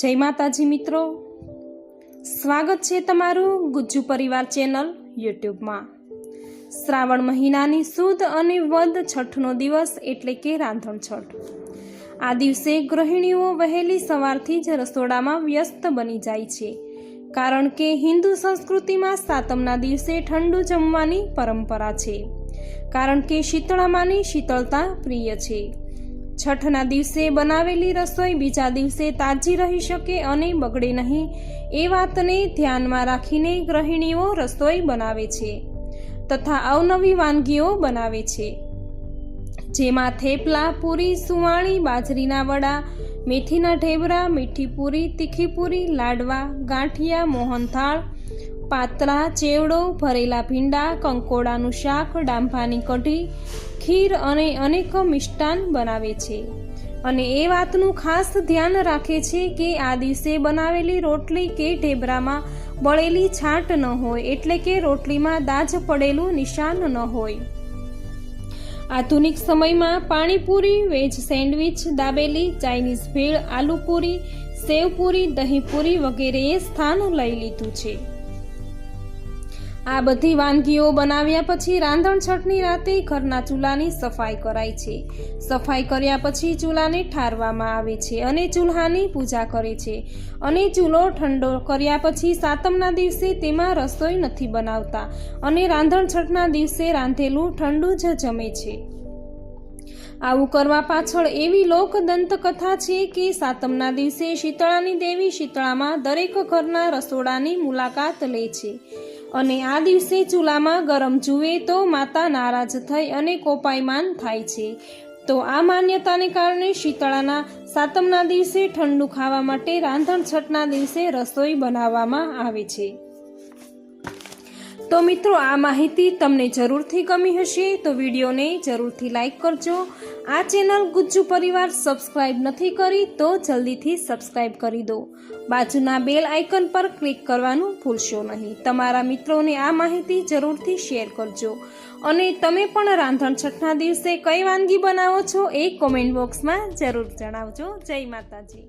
જય માતાજી મિત્રો. સ્વાગત છે તમારું ગુજ્જુ પરિવાર ચેનલ યુટ્યુબમાં. શ્રાવણ મહિનાની સુદ અને વદ છઠનો દિવસ એટલે કે રાંધણ છઠ. આ દિવસે ગૃહિણીઓ વહેલી સવારથી જ રસોડામાં વ્યસ્ત બની જાય છે. કારણ કે હિન્દુ સંસ્કૃતિમાં સાતમના દિવસે ઠંડુ જમવાની પરંપરા છે. કારણ કે શીતળામાની શીતળતા પ્રિય છે. છઠના દિવસે બનાવેલી રસોઈ બીજા દિવસે તાજી રહી શકે અને બગડે નહીં, એ વાતને ધ્યાનમાં રાખીને ગૃહિણીઓ રસોઈ બનાવે છે તથા અવનવી વાનગીઓ બનાવે છે. જેમાં થેપલા, પૂરી સુવાણી બાજરીના વડા, મેથીના ઢેબરા, મીઠી પૂરી, તીખી પૂરી, લાડવા, ગાંઠિયા, મોહનથાળ પાતળા, ચેવડો, ભરેલા ભીંડા, કંકોડાનું શાક, ડાંભાની કઢી, ખીર અને અનેક મિષ્ટાન બનાવે છે. અને એ વાતનું ખાસ ધ્યાન રાખે છે કે આ દિવસે બનાવેલી રોટલી કે ઢેબરામાં બળેલી છાંટ ન હોય એટલે કે રોટલીમાં દાજ પડેલું નિશાન ન હોય. આધુનિક સમયમાં panipuri, veg sandwich, dabeli, Chinese bhel, alupuri, sevpuri, dahipuri વગેરેએ સ્થાન લઈ લીધું છે. આ બધી વાનગીઓ બનાવ્યા પછી રાંધણ છઠની રાતે ઘરના ચૂલાની સફાઈ કરાય છે. સફાઈ કર્યા પછી ચૂલાને ઠારવામાં આવે છે અને ચૂલ્હાની પૂજા કરે છે. અને ચૂલો ઠંડો કર્યા પછી સાતમના દિવસે તેમાં રસોઈ નથી બનાવતા અને રાંધણ છઠના દિવસે રાંધેલું ઠંડુ જ જમે છે. આવું કરવા પાછળ એવી લોક દંતકથા છે કે સાતમના દિવસે શીતળાની દેવી શીતળામાં દરેક ઘરના રસોડાની મુલાકાત લે છે. અને આ દિવસે ચૂલામાં ગરમ જુએ તો માતા નારાજ થઈ અને કોપાયમાન થાય છે. તો આ માન્યતાને કારણે શીતળાના સાતમના દિવસે ઠંડુ ખાવા માટે રાંધણ છઠના દિવસે રસોઈ બનાવવામાં આવે છે. તો મિત્રો, આ માહિતી તમને જરૂરથી ગમી હશે તો વિડીયોને જરૂરથી લાઇક કરજો. આ ચેનલ ગુજ્જુ પરિવાર સબસ્ક્રાઇબ નથી કરી તો જલ્દીથી સબસ્ક્રાઇબ કરી દો. બાજુના બેલ આઇકન પર ક્લિક કરવાનું ભૂલશો નહીં. તમારા મિત્રોને આ માહિતી જરૂરથી શેર કરજો. અને તમે પણ રાંધણ છઠના દિવસે કઈ વાનગી બનાવો છો એ કોમેન્ટ બોક્સમાં જરૂર જણાવજો. જય માતાજી.